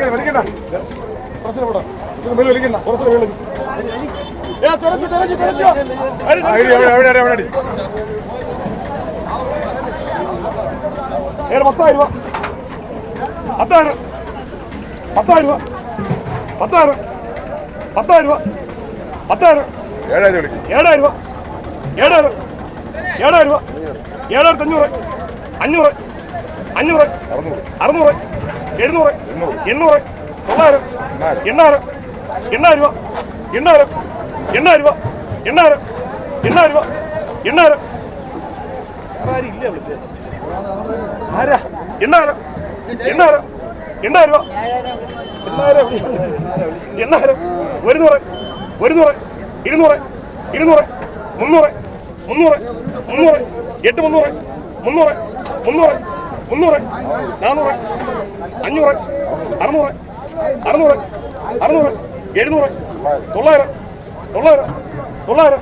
വലിക്കണ്ട പോടാ ഏറെ പത്തായിരം രൂപ പത്തായിരം രൂപ. പത്തായിരം. പത്തായിരം രൂപ. പത്തായിരം. ഏഴായിരം രൂപ ഏഴായിരം രൂപ. ഏഴായിരം ഏഴായിരം രൂപ. ഏഴായിരത്തി അഞ്ഞൂറ്. അഞ്ഞൂറ്. അഞ്ഞൂറ്. അറുന്നൂറ്. എഴുന്നൂറ്. എണ്ണൂറ്. തൊള്ളായിരം. എണ്ണായിരം. എണ്ണായിരം രൂപ. എണ്ണായിരം. എണ്ണായിരം രൂപ. എണ്ണായിരം. എണ്ണായിരം രൂപ. എണ്ണായിരം. ആരും? ഇല്ല വിളിച്ചത്. ആരാ? എണ്ണായിരം. എണ്ണായിരം. എണ്ണായിരം രൂപ ഒരുന്നൂറ് ഒരുന്നൂറ് ഇരുന്നൂറ് ഇരുന്നൂറ് മുന്നൂറ് മുന്നൂറ് മുന്നൂറ് എട്ട് മുന്നൂറ് മുന്നൂറ് മുന്നൂറ് മുന്നൂറ് നാനൂറ് അഞ്ഞൂറ് അറുന്നൂറ് അറുന്നൂറ് അറുന്നൂറ് എഴുന്നൂറ് തൊള്ളായിരം തൊള്ളായിരം തൊള്ളായിരം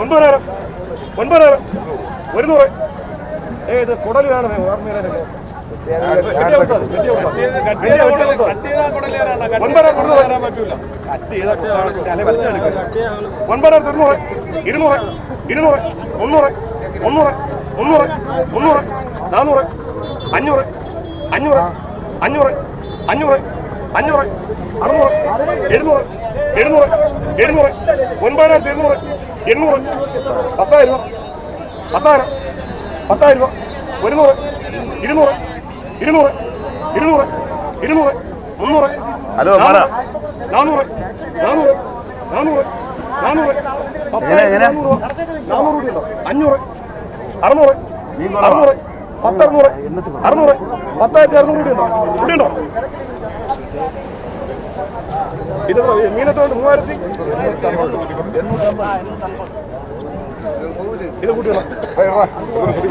ഒൻപതിനായിരം ഒൻപതിനായിരം ഒരുന്നൂറ്. ഏത് കുടലിലാണ് ഓർമ്മയിലൊക്കെ ഒൻപതിനായിരത്തി തൊണ്ണൂറ് ഇരുന്നൂറ് ഇരുന്നൂറ് മുന്നൂറ് മുന്നൂറ് മുന്നൂറ് മുന്നൂറ് നാനൂറ് അഞ്ഞൂറ് അഞ്ഞൂറ് അഞ്ഞൂറ് അഞ്ഞൂറ് അഞ്ഞൂറ് അറുന്നൂറ് എഴുന്നൂറ് എഴുന്നൂറ് എഴുന്നൂറ് ഒൻപതിനായിരത്തി എഴുന്നൂറ് എണ്ണൂറ് പത്തായിരം രൂപ. പത്തായിരം. പത്തായിരം. രൂപ ഒരുന്നൂറ്. ഇരുന്നൂറ്. ഇരുന്നൂറ് ഇരുന്നൂറ് ഇരുന്നൂറ് മുന്നൂറ് ഹലോ, പറ. നാനൂറ് നാനൂറ് നാനൂറ് നാനൂറ്? നാനൂറ് രൂപയുണ്ടോ? അഞ്ഞൂറ് അറുന്നൂറ് അറുന്നൂറ് പത്തറുന്നൂറ് അറുന്നൂറ് പത്തായിരത്തി അറുന്നൂറ് രൂപയുണ്ടോ? കൂടിയുണ്ടോ ഇത് മീനത്തോണ്ട് മൂവായിരത്തി ഇത് കൂട്ടിയോ